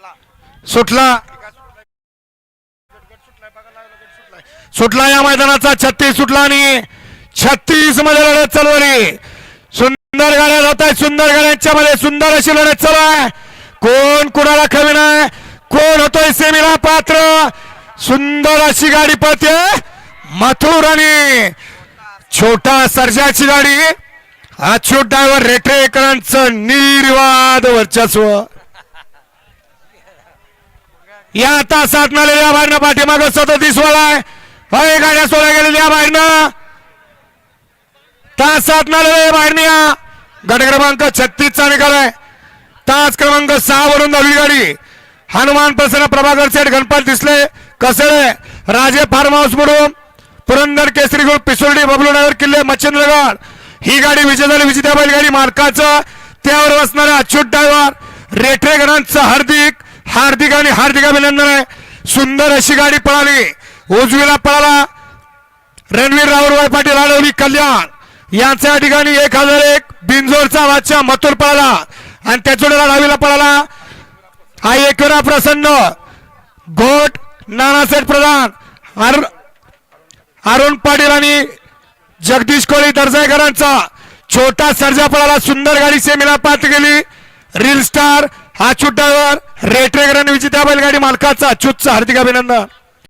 सुटला. सुटला. या मैदानाचा छत्तीस सुटला आणि छत्तीसमध्ये लढत चालू आहे. सुंदर गाड्या जात आहेत. सुंदर गाड्यांच्या मध्ये सुंदर अशी लढत चालू आहे. कोण कुणाला कमी नाही कोण होतोय सेमीला पात्र? सुंदर अशी गाडी पळते मथुर आणि छोटा सर्जाची गाडी. अच्युत ड्रायव्हर रेटरेकरांचं निर्वाद वर्चस्व. या तासात या बाहेरनं पाठीमाग सदतीस वालाय होय गाड्या सोडल्या गेलेल्या बाहेरनं तासात नालेल्या बाहेरनं या गट क्रमांक छत्तीसचा निकाल आहे तास क्रमांक सहा वरून दहावी गाडी. हनुमान प्रसन्न प्रभाकर सेठ गणपत दिसले. कसळे राजे फार्म हाऊस म्हणून. पुरंदर केसरी ग्रुप पिसोर्डी बबलू नगर किल्ले मच्छिंद्रगड. ही गाडी विजेता झाली विजेत्या बैलगाडी मालकाचं. त्यावर बसणारा अच्युत ड्रायव्हर रेटरेकरांचं हार्दिक. हार्दिक आणि हार्दिक अभिनंदन आहे. सुंदर अशी गाडी पळाली. उजवीला पळाला. रणवीर राहुलभाई पाटील अडवली कल्याण. यांच्या ठिकाणी एक हजार एक बिंजोरचा वाचा मथुर पळाला. आणि त्याच्या डावीला पळाला. हा एकविरा प्रसन्न. घोट नानासाहेब प्रधान. अरुण अरुण पाटील आणि जगदीश कोळी दर्जाकरांचा छोटा सर्जा पळाला. सुंदर गाडी सेमीला पात गेली रील स्टार हा ड्रायव्हर रेटरेकरांनी विजेत्या बैलगाडी मालकाचा. अच्युतचं हार्दिक अभिनंदन.